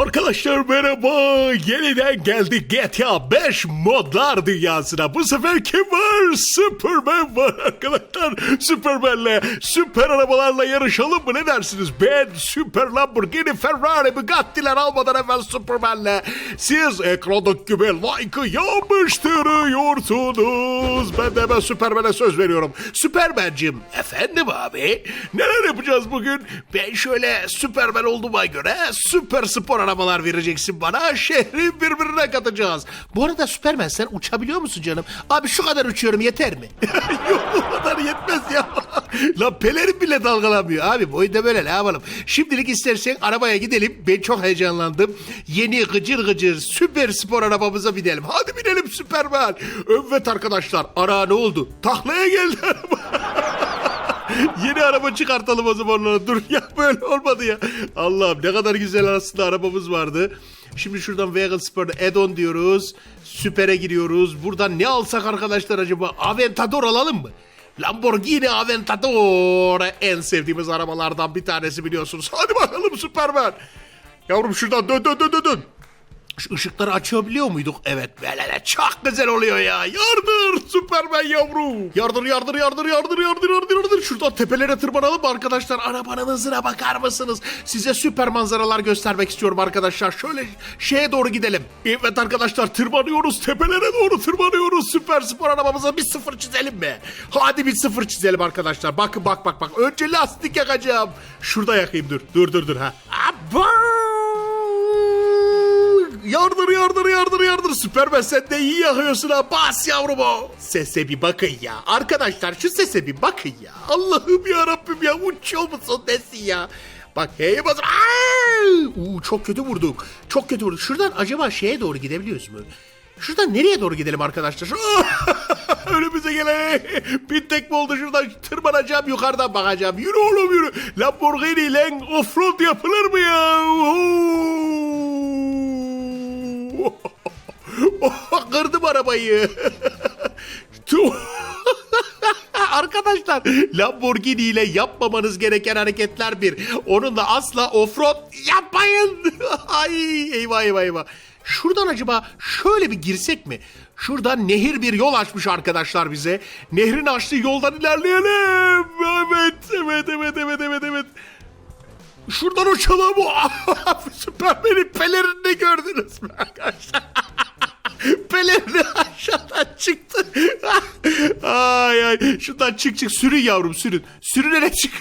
Arkadaşlar merhaba. Yeniden geldik GTA 5 modlar dünyasına. Bu sefer kim var? Superman var arkadaşlar. Superman'le süper arabalarla yarışalım mı ne dersiniz? Ben süper Lamborghini, Ferrari, Bugatti'ler almadan evvel Superman'le siz ekrandaki gibi like'ı yapıştırıyorsunuz. Ben de hemen Superman'e söz veriyorum. Superman'cim efendim abi neler yapacağız bugün? Ben şöyle Superman olduğuma göre süper spor arabalar vereceksin bana. Şehri birbirine katacağız. Bu arada Superman sen uçabiliyor musun canım? Abi şu kadar uçuyorum yeter mi? Yok o kadar yetmez ya. Lan pelerin bile dalgalanmıyor. Abi boyu da böyle ne yapalım? Şimdilik istersen arabaya gidelim. Ben çok heyecanlandım. Yeni gıcır gıcır süper spor arabamıza binelim. Hadi binelim Superman. Evet arkadaşlar ara ne oldu? Taklaya geldi araba. Yeni araba çıkartalım o zamanlara. Dur ya böyle olmadı ya. Allah'ım ne kadar güzel aslında arabamız vardı. Şimdi şuradan Vehicle Sport'a add-on diyoruz. Süper'e giriyoruz. Buradan ne alsak arkadaşlar acaba? Aventador alalım mı? Lamborghini Aventador en sevdiğimiz arabalardan bir tanesi biliyorsunuz. Hadi bakalım Superman. Yavrum şuradan dön dön dön dön dön. Şu ışıkları açabiliyor muyduk? Evet böyle çok güzel oluyor ya. Yardır Süpermen yavru. Yardır yardır yardır yardır yardır yardır yardır. Şuradan tepelere tırmanalım arkadaşlar. Arabanın hızına bakar mısınız? Size süper manzaralar göstermek istiyorum arkadaşlar. Şöyle şeye doğru gidelim. Evet arkadaşlar tırmanıyoruz. Tepelere doğru tırmanıyoruz. Süper spor arabamıza bir sıfır çizelim mi? Hadi bir sıfır çizelim arkadaşlar. Bakın bak bak bak. Önce lastik yakacağım. Şurada yakayım dur. Dur dur dur ha. Abo! Yardır yardır yardır yardır. Süpermen sen de iyi yakıyorsun ha. Bas yavrum o. Sese bir bakın ya. Arkadaşlar şu sese bir bakın ya. Allah'ım ya Rabbim ya. Uçuyor musun desin ya. Bak heye basın. Uu, çok kötü vurduk. Çok kötü vurduk. Şuradan acaba şeye doğru gidebiliyoruz mu? Şuradan nereye doğru gidelim arkadaşlar? Önümüze gelen bir tekme oldu şuradan tırmanacağım yukarıdan bakacağım. Yürü oğlum yürü. Lamborghini ile offroad yapılır mı ya? Oh, kırdım arabayı. Arkadaşlar Lamborghini ile yapmamanız gereken hareketler bir. Onunla asla offroad yapmayın. Ay eyvah eyvah eyvah. Şuradan acaba şöyle bir girsek mi? Şuradan nehir bir yol açmış arkadaşlar bize. Nehrin açtığı yoldan ilerleyelim. Evet, evet, evet, evet, evet, evet. Şuradan uçalım. Süpermen'in pelerini gördünüz mü arkadaşlar? Pelerini aşağıdan çıktı. ay ay. Şuradan çık çık sürün yavrum sürün. Sürünerek çık.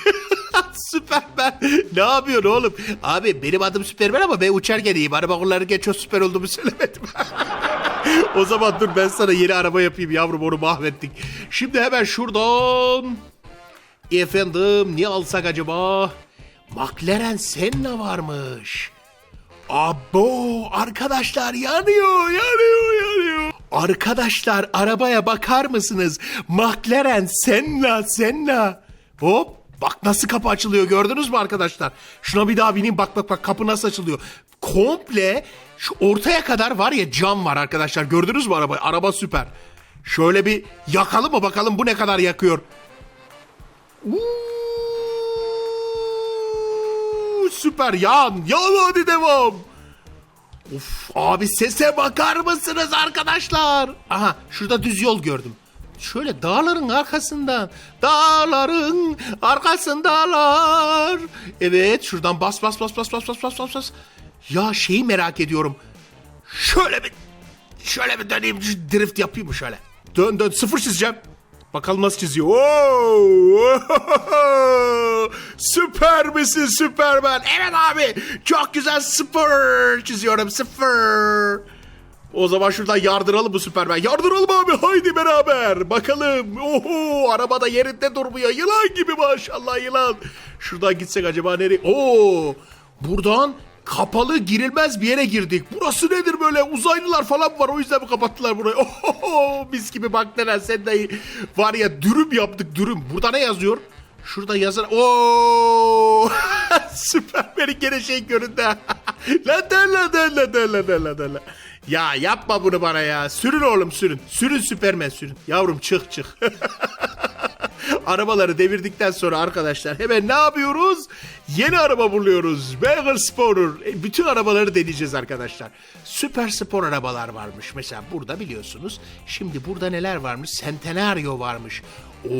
Süpermen. Ne yapıyorsun oğlum? Abi benim adım Süpermen ama ben uçarken iyiyim. Araba kullanırken çok süper olduğumu söylemedim. o zaman dur ben sana yeni araba yapayım yavrum onu mahvettik. Şimdi hemen şuradan. Efendim ne alsak acaba? McLaren Senna varmış. Abo arkadaşlar yanıyor yanıyor yanıyor. Arkadaşlar arabaya bakar mısınız? McLaren Senna Senna. Hop bak nasıl kapı açılıyor gördünüz mü arkadaşlar? Şuna bir daha bineyim bak bak bak kapı nasıl açılıyor. Komple şu ortaya kadar var ya cam var arkadaşlar gördünüz mü arabayı? Araba süper. Şöyle bir yakalım mı bakalım bu ne kadar yakıyor. Uuu, süper yan yan hadi devam. Of abi sese bakar mısınız arkadaşlar? Aha şurada düz yol gördüm. Şöyle dağların arkasından, dağların arkasındalar. Evet şuradan bas bas bas bas bas bas bas bas bas. Ya şeyi merak ediyorum. Şöyle bir, şöyle bir döneyim, drift yapayım mı şöyle? Dön dön sıfır çizeceğim. Bakalım nasıl çiziyor. Oo! Süper misin Süpermen? Evet abi. Çok güzel sıfır çiziyorum sıfır. O zaman şuradan yardıralım bu Süpermen. Yardıralım abi haydi beraber. Bakalım. Oho arabada yerinde durmuyor. Yılan gibi maşallah yılan. Şuradan gitsek acaba nereye? Oo buradan kapalı girilmez bir yere girdik. Burası nedir böyle uzaylılar falan var o yüzden mi kapattılar burayı? Oho mis gibi bak neren sen de var ya dürüm yaptık dürüm. Burada ne yazıyor? Şurada yazar. Oo! Süper beni gene şey göründü. la de la de la de la de la de la. Ya yapma bunu bana ya. Sürün oğlum sürün. Sürün Süpermen sürün. Yavrum çık çık. Arabaları devirdikten sonra arkadaşlar hemen ne yapıyoruz? Yeni araba buluyoruz. Bagel Sporer. E, bütün arabaları deneyeceğiz arkadaşlar. Süper spor arabalar varmış. Mesela burada biliyorsunuz. Şimdi burada neler varmış? Centenario varmış. O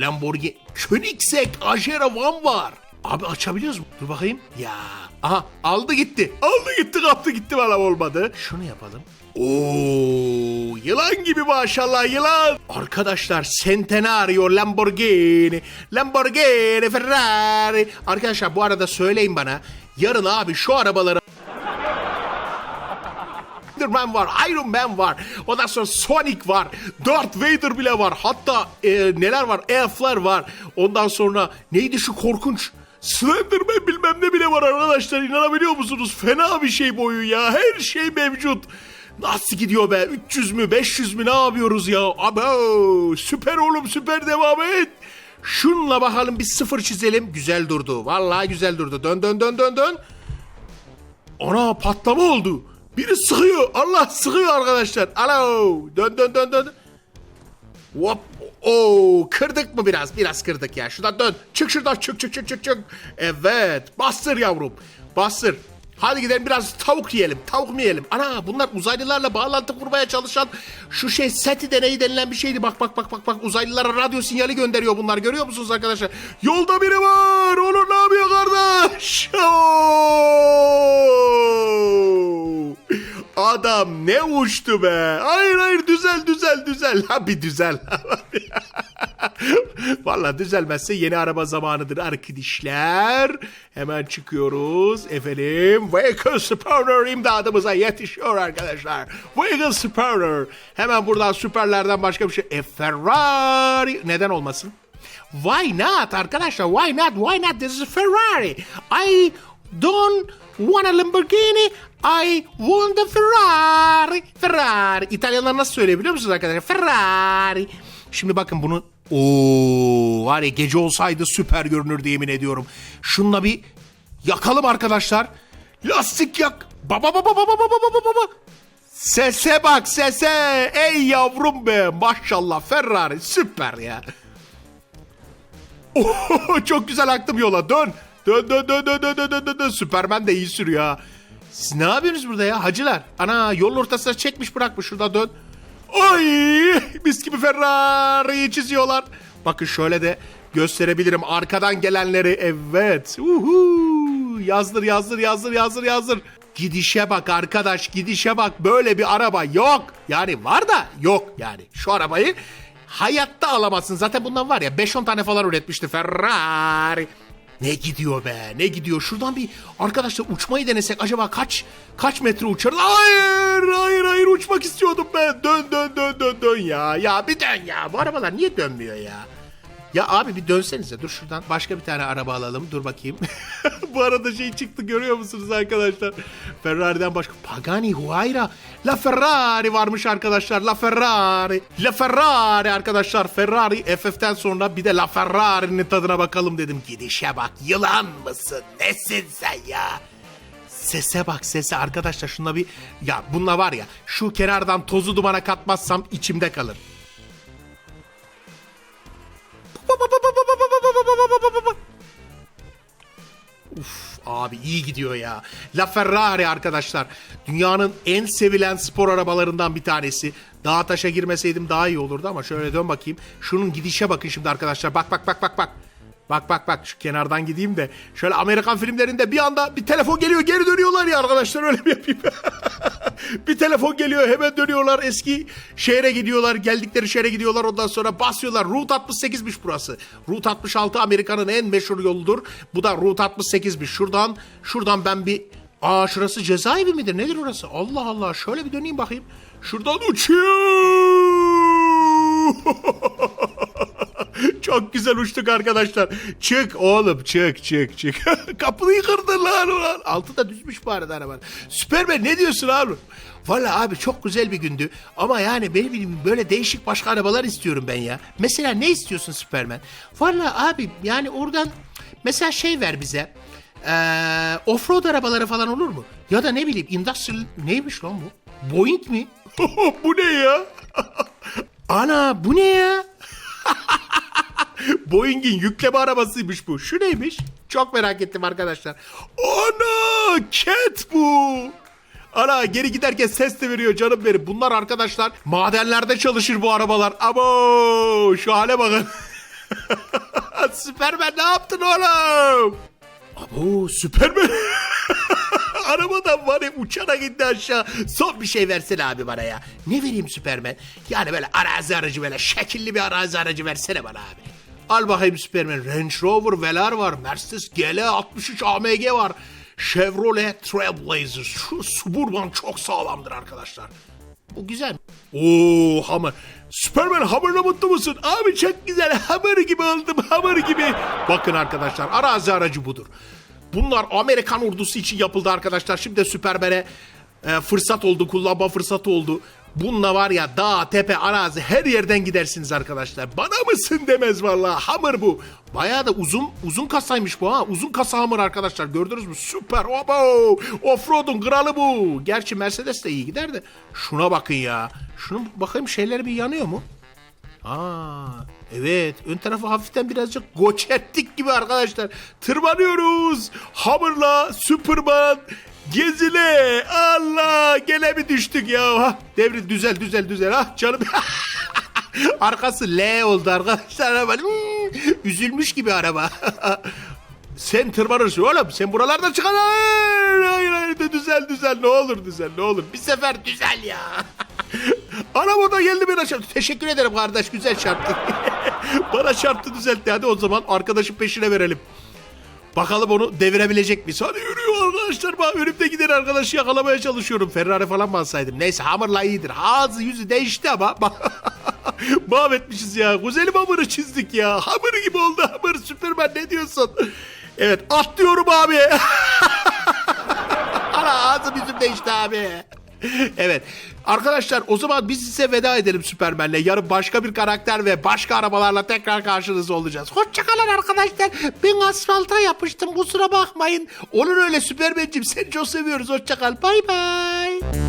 Lamborghini. Koenigsegg Agera One var. Abi açabiliyoruz mu? Dur bakayım. Ya. Aha aldı gitti. Aldı gitti kaptı gitti valla olmadı. Şunu yapalım. Oo, yılan gibi maşallah yılan. Arkadaşlar Centenario Lamborghini, Lamborghini Ferrari. Arkadaşlar bu arada söyleyin bana. Yarın abi şu arabaları Spider-Man var, Iron Man var. Ondan sonra Sonic var. Darth Vader bile var. Hatta e, neler var? Elf'ler var. Ondan sonra neydi şu korkunç? Slenderman bilmem ne bile var arkadaşlar. İnanabiliyor musunuz? Fena bir şey boyu ya. Her şey mevcut. Nasıl gidiyor be? 300 mü 500 mü ne yapıyoruz ya? Abo süper oğlum süper devam et. Şunla bakalım bir sıfır çizelim. Güzel durdu. Vallahi güzel durdu. Dön dön dön dön dön. Ana patlama oldu. Biri sıkıyor. Allah sıkıyor arkadaşlar. Alo. Dön dön dön dön. Hop. Oo, kırdık mı biraz? Biraz kırdık ya. Şuradan dön. Çık şuradan. Çık çık çık çık çık. Evet. Bastır yavrum. Bastır. Hadi gidelim biraz tavuk yiyelim. Tavuk mu yiyelim? Ana bunlar uzaylılarla bağlantı kurmaya çalışan şu şey SETI deneyi denilen bir şeydi. Bak bak bak bak bak uzaylılara radyo sinyali gönderiyor bunlar. Görüyor musunuz arkadaşlar? Yolda biri var. Onur ne yapıyor kardeş? Oo! Adam ne uçtu be. Hayır hayır düzel düzel düzel. Ha bir düzel. Valla düzelmezse yeni araba zamanıdır arkadaşlar. Hemen çıkıyoruz. Efendim Vehicle Spawner imdadımıza yetişiyor arkadaşlar. Vehicle Spawner. Hemen buradan süperlerden başka bir şey. E Ferrari. Neden olmasın? Why not arkadaşlar? Why not? Why not? This is Ferrari. I don't want a Lamborghini. I want a Ferrari. Ferrari. İtalyanlar nasıl söylüyor biliyor musunuz arkadaşlar? Ferrari. Şimdi bakın bunu Oo, var ya gece olsaydı süper görünürdü yemin ediyorum. Şunla bir yakalım arkadaşlar. Lastik yak. Baba baba baba baba baba baba. Sese bak sese. Ey yavrum be. Maşallah Ferrari süper ya. Oo, çok güzel aktım yola. Dön. Dön dön dön dön dön dön dön dön. Süpermen de iyi sürüyor ha. Siz ne yapıyorsunuz burada ya hacılar? Ana yol ortasına çekmiş bırakmış şurada dön. Oy mis gibi Ferrari'yi çiziyorlar. Bakın şöyle de gösterebilirim arkadan gelenleri. Evet. Uhu. Yazdır yazdır yazdır yazdır yazdır. Gidişe bak arkadaş gidişe bak böyle bir araba yok. Yani var da yok yani şu arabayı hayatta alamazsın. Zaten bundan var ya 5-10 tane falan üretmişti Ferrari. Ne gidiyor be ne gidiyor? Şuradan bir arkadaşlar uçmayı denesek acaba kaç kaç metre uçarız? Hayır hayır hayır uçmak istiyordum ben. Dön dön dön dön dön ya. Ya bir dön ya. Bu arabalar niye dönmüyor ya ya abi bir dönsenize. Dur şuradan başka bir tane araba alalım. Dur bakayım. Bu arada şey çıktı görüyor musunuz arkadaşlar? Ferrari'den başka Pagani Huayra. La Ferrari varmış arkadaşlar. La Ferrari. La Ferrari arkadaşlar. Ferrari FF'ten sonra bir de La Ferrari'nin tadına bakalım dedim. Gidişe bak. Yılan mısın? Nesin sen ya? Sese bak sese. Arkadaşlar şuna bir ya bununla var ya şu kenardan tozu dumana katmazsam içimde kalır. Abi iyi gidiyor ya. La Ferrari arkadaşlar. Dünyanın en sevilen spor arabalarından bir tanesi. Dağa taşa girmeseydim daha iyi olurdu ama şöyle dön bakayım. Şunun gidişe bakın şimdi arkadaşlar. Bak bak bak bak bak. Bak bak bak şu kenardan gideyim de şöyle Amerikan filmlerinde bir anda bir telefon geliyor geri dönüyorlar ya arkadaşlar öyle bir yapayım. bir telefon geliyor hemen dönüyorlar eski şehre gidiyorlar geldikleri şehre gidiyorlar ondan sonra basıyorlar. Route 68'miş burası. Route 66 Amerika'nın en meşhur yoludur. Bu da Route 68'miş. Şuradan şuradan ben bir Aa şurası cezaevi midir? Nedir orası? Allah Allah. Şöyle bir döneyim bakayım. Şuradan uçuyor. Çok güzel uçtuk arkadaşlar. Çık oğlum çık çık çık. Kapıyı kırdılar ulan. Altı da düzmüş bu arada arabanın. Süpermen ne diyorsun abi? Valla abi çok güzel bir gündü. Ama yani benim bildiğim böyle değişik başka arabalar istiyorum ben ya. Mesela ne istiyorsun Süpermen? Valla abi yani oradan mesela şey ver bize. Ee, offroad arabaları falan olur mu? Ya da ne bileyim industrial neymiş lan bu? Boeing mi? bu ne ya? Ana bu ne ya? Boeing'in yükleme arabasıymış bu. Şu neymiş? Çok merak ettim arkadaşlar. Ana! Cat bu! Ana geri giderken ses de veriyor canım benim. Bunlar arkadaşlar madenlerde çalışır bu arabalar. Abo! Şu hale bakın. Süpermen ne yaptın oğlum? Abo Süpermen. Arabadan var ya uçarak gitti aşağı. Son bir şey versene abi bana ya. Ne vereyim Süpermen? Yani böyle arazi aracı böyle şekilli bir arazi aracı versene bana abi. Al bakayım Süpermen. Range Rover Velar var. Mercedes GL 63 AMG var. Chevrolet Trailblazer. Şu Suburban çok sağlamdır arkadaşlar. Bu güzel. Oo hamur. Süpermen hamurla mutlu musun? Abi çok güzel hamur gibi oldum hamur gibi. Bakın arkadaşlar arazi aracı budur. Bunlar Amerikan ordusu için yapıldı arkadaşlar. Şimdi de Süpermen'e e, fırsat oldu, kullanma fırsatı oldu. Bununla var ya dağ, tepe, arazi her yerden gidersiniz arkadaşlar. Bana mısın demez vallahi. Hamur bu. Bayağı da uzun uzun kasaymış bu ha. Uzun kasa hamur arkadaşlar. Gördünüz mü? Süper. Obo. Offroad'un kralı bu. Gerçi Mercedes de iyi gider de. Şuna bakın ya. Şunun bakayım şeyleri bir yanıyor mu? Aa, evet. Ön tarafı hafiften birazcık goç ettik gibi arkadaşlar. Tırmanıyoruz. Hamurla Superman gezile. Allah gene mi düştük ya? Ha, devri düzel düzel düzel. Ha canım. Arkası L oldu arkadaşlar. Araba. Hmm, üzülmüş gibi araba. Sen tırmanırsın oğlum. Sen buralardan çıkan. Hayır, hayır, hayır. Düzel, düzel. Ne olur düzel, ne olur. Bir sefer düzel ya. Anam o da geldi bana çarptı. Teşekkür ederim kardeş. Güzel çarptı. bana çarptı düzeltti. Hadi o zaman arkadaşın peşine verelim. Bakalım onu devirebilecek miyiz? Hadi yürüyor arkadaşlar. Bak önümde giden arkadaşı yakalamaya çalışıyorum. Ferrari falan mı alsaydım? Neyse hamurla iyidir. Ağzı yüzü değişti ama. Mahvetmişiz ya. Güzelim hamuru çizdik ya. Hamur gibi oldu hamur. Süpermen ne diyorsun? Evet atlıyorum abi. Ana ağzım yüzüm değişti abi. Evet. Arkadaşlar o zaman biz size veda edelim Süpermen'le. Yarın başka bir karakter ve başka arabalarla tekrar karşınızda olacağız. Hoşçakalın arkadaşlar. Ben asfalta yapıştım kusura bakmayın. Olur öyle Süpermen'cim seni çok seviyoruz. Hoşçakal. Bay bay.